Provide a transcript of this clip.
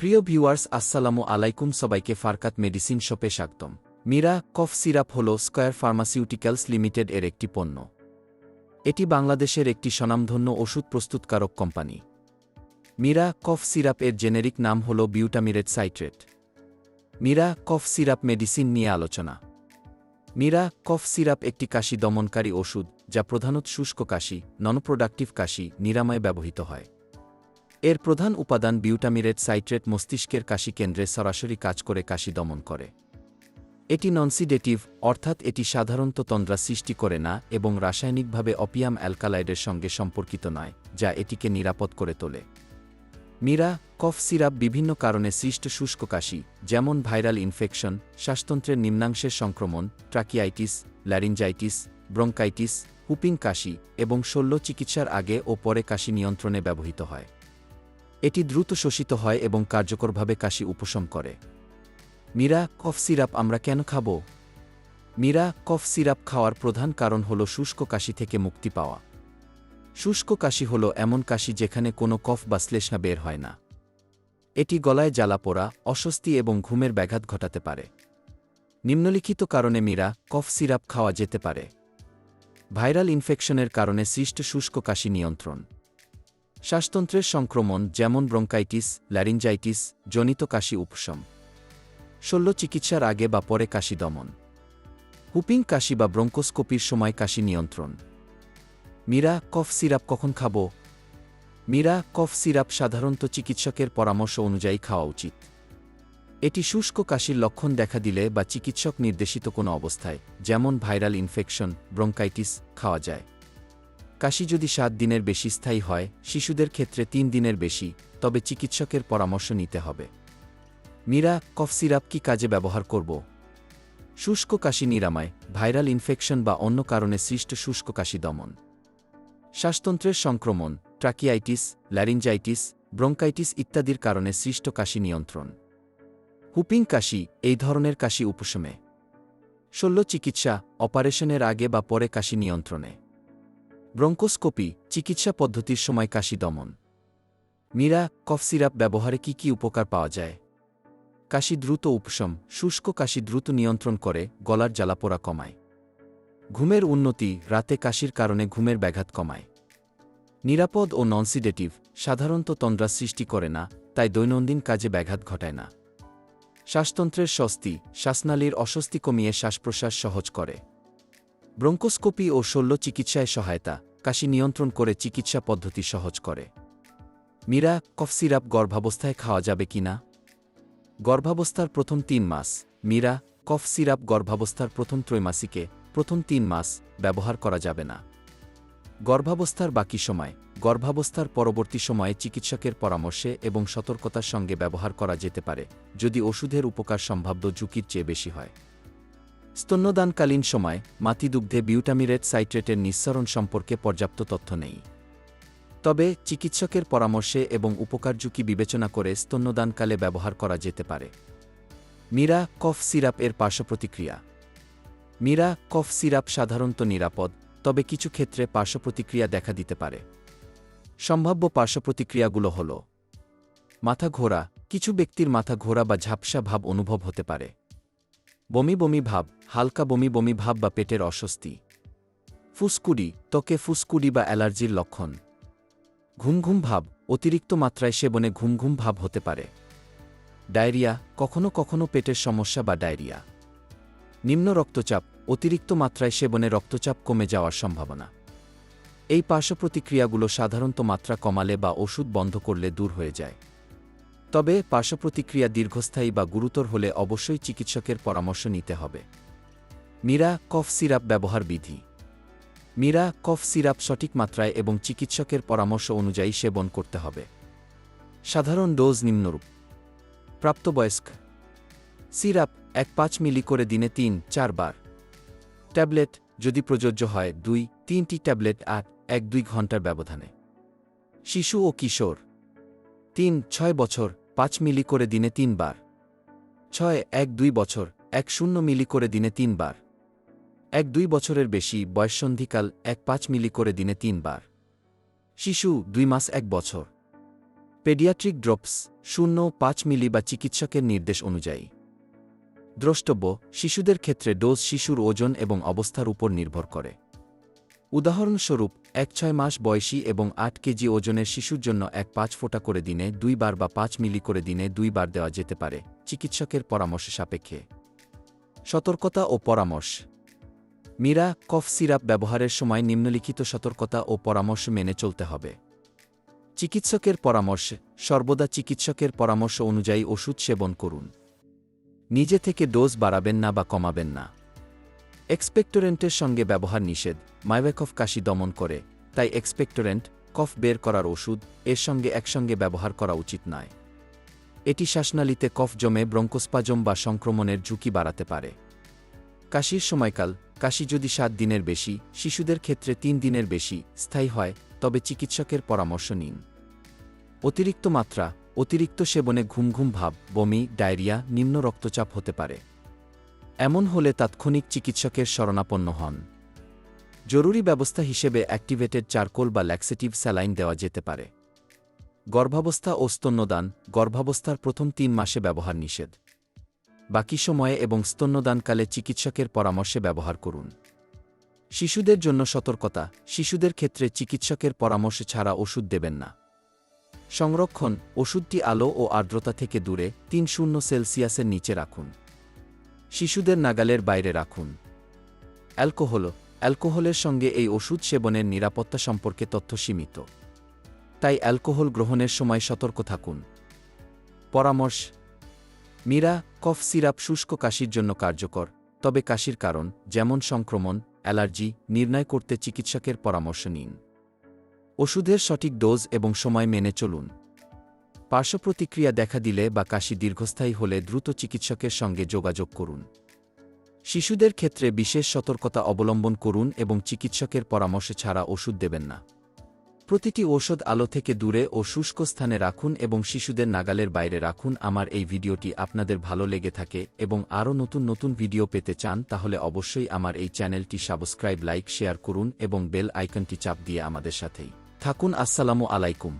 প্রিয় ভিউয়ার্স, আসসালামু আলাইকুম। সবাইকে ফারকাত মেডিসিন শপে স্বাগতম। মীরা কফ সিরাপ হল স্কয়ার ফার্মাসিউটিক্যালস লিমিটেড এর একটি পণ্য। এটি বাংলাদেশের একটি স্বনামধন্য ওষুধ প্রস্তুতকারক কোম্পানি। মীরা কফ সিরাপ এর জেনেরিক নাম হল butamirate citrate. Mira cough syrup medicine নিয়ে আলোচনা। মীরা কফ সিরাপ একটি কাশি দমনকারী ওষুধ, যা প্রধানত শুষ্ক কাশি, ননপ্রোডাক্টিভ কাশি, নিরাময়ে ব্যবহৃত হয়। এর প্রধান উপাদান বিউটামিরেট সাইট্রেট মস্তিষ্কের কাশি কেন্দ্রে সরাসরি কাজ করে কাশি দমন করে। এটি ননসিডেটিভ, অর্থাৎ এটি সাধারণত তন্দ্রা সৃষ্টি করে না এবং রাসায়নিকভাবে অপিয়াম অ্যালকালাইডের সঙ্গে সম্পর্কিত নয়, যা এটিকে নিরাপদ করে তোলে। মীরা, কফ সিরাপ বিভিন্ন কারণে সৃষ্ট শুষ্ক কাশি, যেমন ভাইরাল ইনফেকশন, শ্বাসতন্ত্রের নিম্নাংশের সংক্রমণ, ট্রাকিয়াইটিস ল্যারিঞ্জাইটিস ব্রঙ্কাইটিস, হুপিং কাশি এবং শল্য চিকিৎসার আগে ও পরে কাশি নিয়ন্ত্রণে ব্যবহৃত হয়। এটি দ্রুত শোষিত হয় এবং কার্যকরভাবে কাশি উপশম করে। মীরা, কফ সিরাপ আমরা কেন খাব? মীরা, কফ সিরাপ খাওয়ার প্রধান কারণ হল শুষ্ক কাশি থেকে মুক্তি পাওয়া। শুষ্ক কাশি হল এমন কাশি যেখানে কোনো কফ বা শ্লেষ্মা বের হয় না। এটি গলায় জ্বালা পোড়া, অস্বস্তি এবং ঘুমের ব্যাঘাত ঘটাতে পারে। নিম্নলিখিত কারণে মীরা, কফ সিরাপ খাওয়া যেতে পারে। ভাইরাল ইনফেকশনের কারণে সৃষ্ট শুষ্ক কাশি নিয়ন্ত্রণ। শ্বাসতন্ত্রের সংক্রমণ যেমন ব্রঙ্কাইটিস ল্যারিঞ্জাইটিস জনিত কাশি উপশম। শল্য চিকিৎসার আগে বা পরে কাশি দমন। হুপিং কাশি বা ব্রঙ্কোস্কোপির সময় কাশি নিয়ন্ত্রণ। মীরা, কফ সিরাপ কখন খাব? মীরা, কফ সিরাপ সাধারণত চিকিৎসকের পরামর্শ অনুযায়ী খাওয়া উচিত। এটি শুষ্ক কাশির লক্ষণ দেখা দিলে বা চিকিৎসক নির্দেশিত কোনো অবস্থায়, যেমন ভাইরাল ইনফেকশন, ব্রঙ্কাইটিস, খাওয়া যায়। কাশি যদি সাত দিনের বেশি স্থায়ী হয়, শিশুদের ক্ষেত্রে তিন দিনের বেশি, তবে চিকিৎসকের পরামর্শ নিতে হবে। মীরা, কফ সিরাপ কি কাজে ব্যবহার করব? শুষ্ক কাশি নিরাময়, ভাইরাল ইনফেকশন বা অন্য কারণে সৃষ্ট শুষ্ক কাশি দমন। শ্বাসতন্ত্রের সংক্রমণ, ট্রাকিয়াইটিস ল্যারিঞ্জাইটিস ব্রঙ্কাইটিস ইত্যাদির কারণে সৃষ্ট কাশি নিয়ন্ত্রণ। হুপিং কাশি, এই ধরনের কাশি উপশমে। শল্য চিকিৎসা, অপারেশনের আগে বা পরে কাশি নিয়ন্ত্রণে। ব্রঙ্কোস্কোপি, চিকিৎসা পদ্ধতির সময় কাশি দমন। মীরা, কফ সিরাপ ব্যবহারে কি কি উপকার পাওয়া যায়? কাশি দ্রুত উপশম, শুষ্ক কাশি দ্রুত নিয়ন্ত্রণ করে, গলার জ্বালাপোড়া কমায়। ঘুমের উন্নতি, রাতে কাশির কারণে ঘুমের ব্যাঘাত কমায়। নিরাপদ ও ননসিডেটিভ, সাধারণত তন্দ্রা সৃষ্টি করে না, তাই দৈনন্দিন কাজে ব্যাঘাত ঘটায় না। শ্বাসতন্ত্রের স্বস্তি, শ্বাসনালীর অস্বস্তি কমিয়ে শ্বাসপ্রশ্বাস সহজ করে। ব্রঙ্কোস্কোপি ও শল্য চিকিৎসায় সহায়তা, কাশি নিয়ন্ত্রণ করে চিকিৎসা পদ্ধতি সহজ করে। মীরা, কফ সিরাপ গর্ভাবস্থায় খাওয়া যাবে কি না? গর্ভাবস্থার প্রথম তিন মাস, মীরা, কফ সিরাপ গর্ভাবস্থার প্রথম ত্রৈমাসিকে প্রথম তিন মাস ব্যবহার করা যাবে না। গর্ভাবস্থার বাকি সময়, গর্ভাবস্থার পরবর্তী সময়ে চিকিৎসকের পরামর্শে এবং সতর্কতার সঙ্গে ব্যবহার করা যেতে পারে, যদি ওষুধের উপকার সম্ভাব্য ঝুঁকির চেয়ে বেশি হয়। স্তন্যদানকালীন সময় মাতিদুগ্ধে বিউটামিরেট সাইট্রেটের নিঃসরণ সম্পর্কে পর্যাপ্ত তথ্য নেই। তবে, চিকিৎসকের পরামর্শে এবং উপকার ঝুঁকি বিবেচনা করে স্তন্যদানকালে ব্যবহার করা যেতে পারে। মীরা কফ সিরাপ এর পার্শ্বপ্রতিক্রিয়া। মীরা কফ সিরাপ সাধারণত নিরাপদ, তবে কিছু ক্ষেত্রে পার্শ্বপ্রতিক্রিয়া দেখা দিতে পারে। সম্ভাব্য পার্শ্বপ্রতিক্রিয়াগুলো হল মাথা ঘোরা, কিছু ব্যক্তির মাথা ঘোরা বা ঝাপসা ভাব অনুভব হতে পারে। বমি বমি ভাব, হালকা বমি বমি ভাব বা পেটের অস্বস্তি। ফুসকুডি, ত্বকে ফুসকুডি বা অ্যালার্জির লক্ষণ। ঘুম ঘুম ভাব, অতিরিক্ত মাত্রায় সেবনে ঘুম ঘুম ভাব হতে পারে। ডায়রিয়া, কখনো কখনো পেটের সমস্যা বা ডায়রিয়া। নিম্ন রক্তচাপ, অতিরিক্ত মাত্রায় সেবনে রক্তচাপ কমে যাওয়ার সম্ভাবনা। এই পার্শ্বপ্রতিক্রিয়াগুলো সাধারণত মাত্রা কমালে বা ওষুধ বন্ধ করলে দূর হয়ে যায়। তবে পার্শ্বপ্রতিক্রিয়া দীর্ঘস্থায়ী বা গুরুতর হলে অবশ্যই চিকিৎসকের পরামর্শ নিতে হবে। মীরা কফ সিরাপ ব্যবহার বিধি। মীরা কফ সিরাপ সঠিক মাত্রায় এবং চিকিৎসকের পরামর্শ অনুযায়ী সেবন করতে হবে। সাধারণ ডোজ নিম্নরূপ। প্রাপ্তবয়স্ক। সিরাপ এক পাঁচ মিলি করে দিনে তিন চারবার ট্যাবলেট যদি প্রযোজ্য হয়, দুই, তিনটি ট্যাবলেট আট এক দুই ঘণ্টার ব্যবধানে। শিশু ও কিশোর। তিন, ছয় বছর পাঁচ মিলি করে দিনে তিনবার। ছয়, এক, দুই বছর, এক শূন্য মিলি করে দিনে তিনবার। এক, দুই বছরের বেশি বয়ঃসন্ধিকাল এক, পাঁচ মিলি করে দিনে তিনবার। শিশু, দুই মাস, এক বছর। পেডিয়াট্রিক ড্রপস, শূন্য, পাঁচ মিলি বা চিকিৎসকের নির্দেশ অনুযায়ী। দ্রষ্টব্য, শিশুদের ক্ষেত্রে ডোজ শিশুর ওজন এবং অবস্থার উপর নির্ভর করে। উদাহরণস্বরূপ, এক ছয় মাস বয়সী এবং আট কেজি ওজনের শিশুর জন্য এক পাঁচ ফোঁটা করে দিনে দুইবার বা পাঁচ মিলি করে দিনে দুইবার দেওয়া যেতে পারে, চিকিৎসকের পরামর্শ সাপেক্ষে। সতর্কতা ও পরামর্শ। মীরা কফ সিরাপ ব্যবহারের সময় নিম্নলিখিত সতর্কতা ও পরামর্শ মেনে চলতে হবে। চিকিৎসকের পরামর্শ, সর্বদা চিকিৎসকের পরামর্শ অনুযায়ী ওষুধ সেবন করুন। নিজে থেকে ডোজ বাড়াবেন না বা কমাবেন না। এক্সপেক্টোরেন্টের সঙ্গে ব্যবহার নিষেধ। মাইওয়েকফ কাশি দমন করে, তাই এক্সপেক্টোরেন্ট, কফ বের করার ওষুধ, এর সঙ্গে একসঙ্গে ব্যবহার করা উচিত নয়। এটি শ্বাসনালীতে কফ জমে ব্রঙ্কোস্পাজম বা সংক্রমণের ঝুঁকি বাড়াতে পারে। কাশির সময়কাল, কাশি যদি সাত দিনের বেশি, শিশুদের ক্ষেত্রে তিন দিনের বেশি, স্থায়ী হয়, তবে চিকিৎসকের পরামর্শ নিন। অতিরিক্ত মাত্রা, অতিরিক্ত সেবনে ঘুম ঘুম ভাব, বমি, ডায়রিয়া, নিম্ন রক্তচাপ হতে পারে। এমন হলে তাৎক্ষণিক চিকিৎসকের শরণাপন্ন হন। জরুরি ব্যবস্থা হিসেবে অ্যাক্টিভেটেড চারকোল বা ল্যাক্সেটিভ স্যালাইন দেওয়া যেতে পারে। গর্ভাবস্থা ও স্তন্যদান, গর্ভাবস্থার প্রথম তিন মাসে ব্যবহার নিষেধ। বাকি সময়ে এবং স্তন্যদানকালে চিকিৎসকের পরামর্শে ব্যবহার করুন। শিশুদের জন্য সতর্কতা, শিশুদের ক্ষেত্রে চিকিৎসকের পরামর্শ ছাড়া ওষুধ দেবেন না। সংরক্ষণ, ওষুধটি আলো ও আর্দ্রতা থেকে দূরে, তিন শূন্য সেলসিয়াসের নিচে রাখুন। শিশুদের নাগালের বাইরে রাখুন। অ্যালকোহল, অ্যালকোহলের সঙ্গে এই ওষুধ সেবনের নিরাপত্তা সম্পর্কে তথ্য সীমিত। তাই অ্যালকোহল গ্রহণের সময় সতর্ক থাকুন। পরামর্শ, মীরা কফ সিরাপ শুষ্ক কাশির জন্য কার্যকর, তবে কাশির কারণ, যেমন সংক্রমণ, অ্যালার্জি, নির্ণয় করতে চিকিৎসকের পরামর্শ নিন। ওষুধের সঠিক ডোজ এবং সময় মেনে চলুন। পার্শ্বপ্রতিক্রিয়া দেখা দিলে বা কাশি দীর্ঘস্থায়ী হলে দ্রুত চিকিৎসকের সঙ্গে যোগাযোগ করুন। শিশুদের ক্ষেত্রে বিশেষ সতর্কতা অবলম্বন করুন এবং চিকিৎসকের পরামর্শ ছাড়া ওষুধ দেবেন না। প্রতিটি ঔষধ আলো থেকে দূরে ও শুষ্ক স্থানে রাখুন এবং শিশুদের নাগালের বাইরে রাখুন। আমার এই ভিডিওটি আপনাদের ভালো লেগে থাকে এবং আরও নতুন নতুন ভিডিও পেতে চান তাহলে অবশ্যই আমার এই চ্যানেলটি সাবস্ক্রাইব, লাইক, শেয়ার করুন এবং বেল আইকনটি চাপ দিয়ে আমাদের সাথেই থাকুন। আসসালামু আলাইকুম।